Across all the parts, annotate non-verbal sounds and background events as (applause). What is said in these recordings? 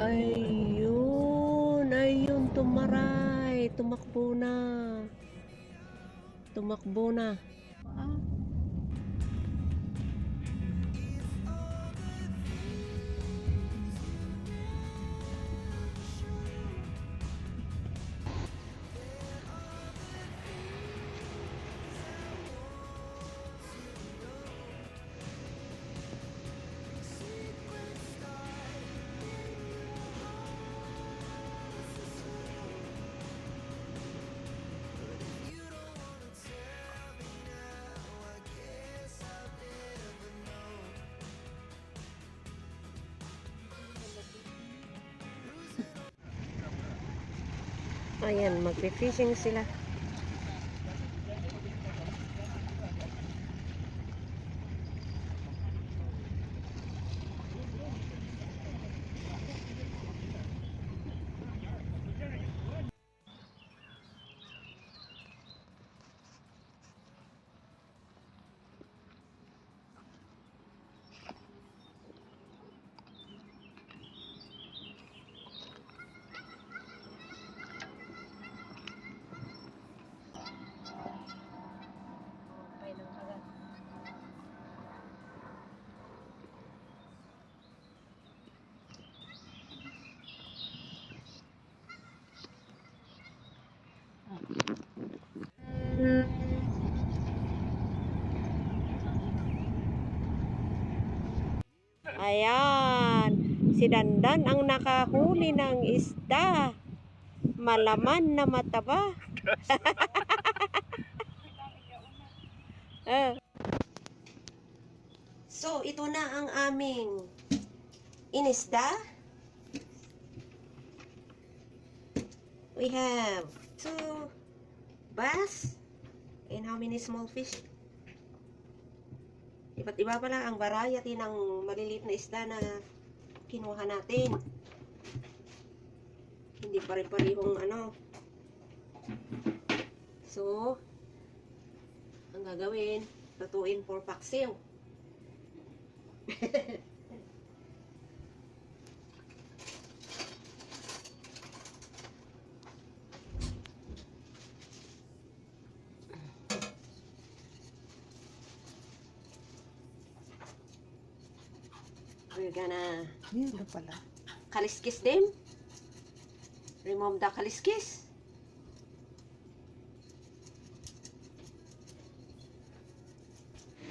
Ayun, ayun, tumaray. Tumakbo na. Tumakbo na. Ah. Ayan, magpe-fishing sila. Ayan, si Dandan ang nakahuli ng isda. Malaman na mataba. (laughs) Ah. So, ito na ang aming inisda. We have two bass and how many small fish? Iba't iba pala ang variety ng maliliit na isda na kinuha natin. Hindi pare-parehong ano. So, ang gagawin, lutuin for paksiw. (laughs) We're gonna pala. kaliskis them. Remove the kaliskis.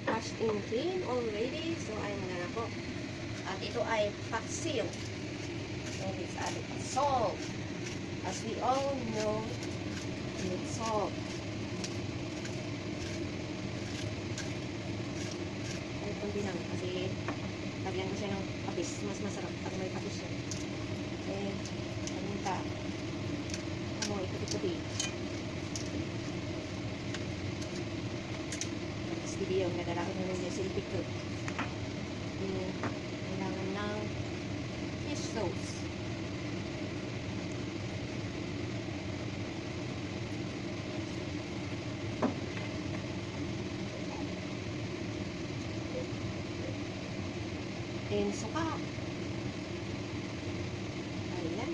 Washed and clean already. So, I'm gonna cook. At ito ay paksiw. So, it's added salt. As we all know, with salt. Ay, kundi lang kasi lagyan ko siya ng kapis. Mas masarap pag may kapis siya. Eh, paminta. Ano, ikuti-kuti. Next video, nadalaki na rin yung silipik ko. Kailangan ng fish sauce. Then, suka. Ayan.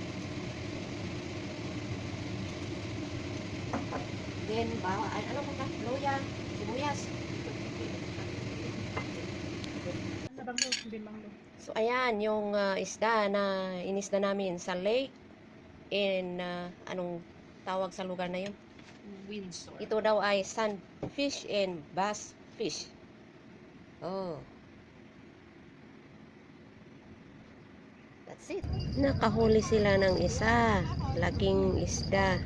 Then, bawa, ay, ano ba? Loya, sibuyas. Nabanglo, hindi banglo. So, ayan, yung ah, isda na inisda namin sa lake. In, ah, anong tawag sa lugar na yun? Windsor. Ito daw ay sunfish and bass fish. Oh. That's it. Nakahuli sila ng isa. Laking isda.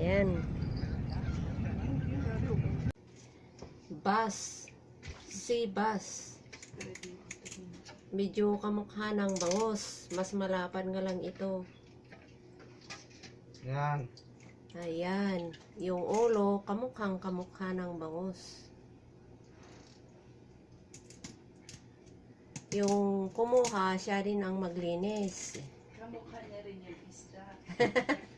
Yan. Bass. Sea bass. Medyo kamukha ng bangos. Mas malapad nga lang ito. Yan. Ayan. Yung ulo, kamukhang kamukha ng bangus. Yung kumuha, siya rin ang maglinis. Kamukha niya rin yung isda. (laughs)